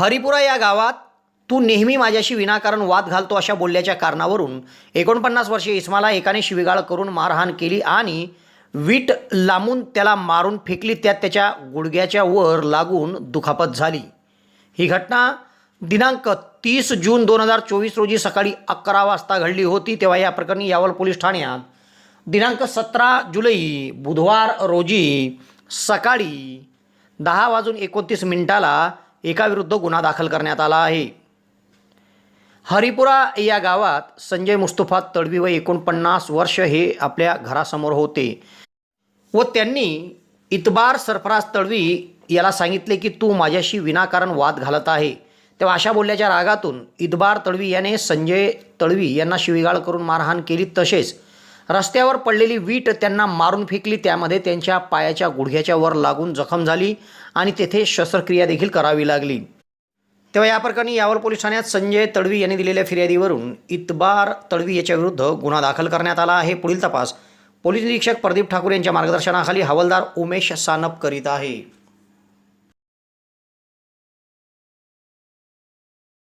हरिपुरा या गावात तू नेहमी माझ्याशी विनाकारण वाद घालतो अशा बोलल्याच्या कारणावरून एकोणपन्नास वर्षीय इस्माला एकाने शिवीगाळ करून मारहाण केली आणि वीट लांबून त्याला मारून फेकली त्यात त्याच्या गुडघ्याच्या वर लागून दुखापत झाली. ही घटना दिनांक तीस जून दोन हजार चोवीस रोजी सकाळी अकरा वाजता घडली होती तेव्हा या प्रकरणी यावल पोलीस ठाण्यात दिनांक सतरा जुलै बुधवार रोजी सकाळी दहा वाजून एकोणतीस मिनिटाला एकाविरुद्ध गुन्हा दाखल करण्यात आला आहे. हरिपुरा या गावात संजय मुस्तफा तडवी व एकोणपन्नास वर्ष हे आपल्या घरासमोर होते. व त्यांनी इतबार सरफराज तडवी याला सांगितले की तू माझ्याशी विनाकारण वाद घालत आहे. तेव्हा अशा बोलल्याच्या रागातून इतबार तडवी याने संजय तडवी यांना शिवीगाळ करून मारहाण केली तसेच रस्त्यावर पडलेली वीट त्यांना मारून फेकली. त्यामध्ये त्यांच्या पायाच्या गुडघ्याच्या वर लागून जखम झाली आणि तेथे शस्त्रक्रिया देखील करावी लागली. तेव्हा या प्रकरणी यावर पोलीस ठाण्यात संजय तडवी यांनी दिलेल्या फिर्यादीवरून इतबार तडवी याच्याविरुद्ध गुन्हा दाखल करण्यात आला आहे. पुढील तपास पोलीस निरीक्षक प्रदीप ठाकूर यांच्या मार्गदर्शनाखाली हवालदार उमेश सानप करीत आहे.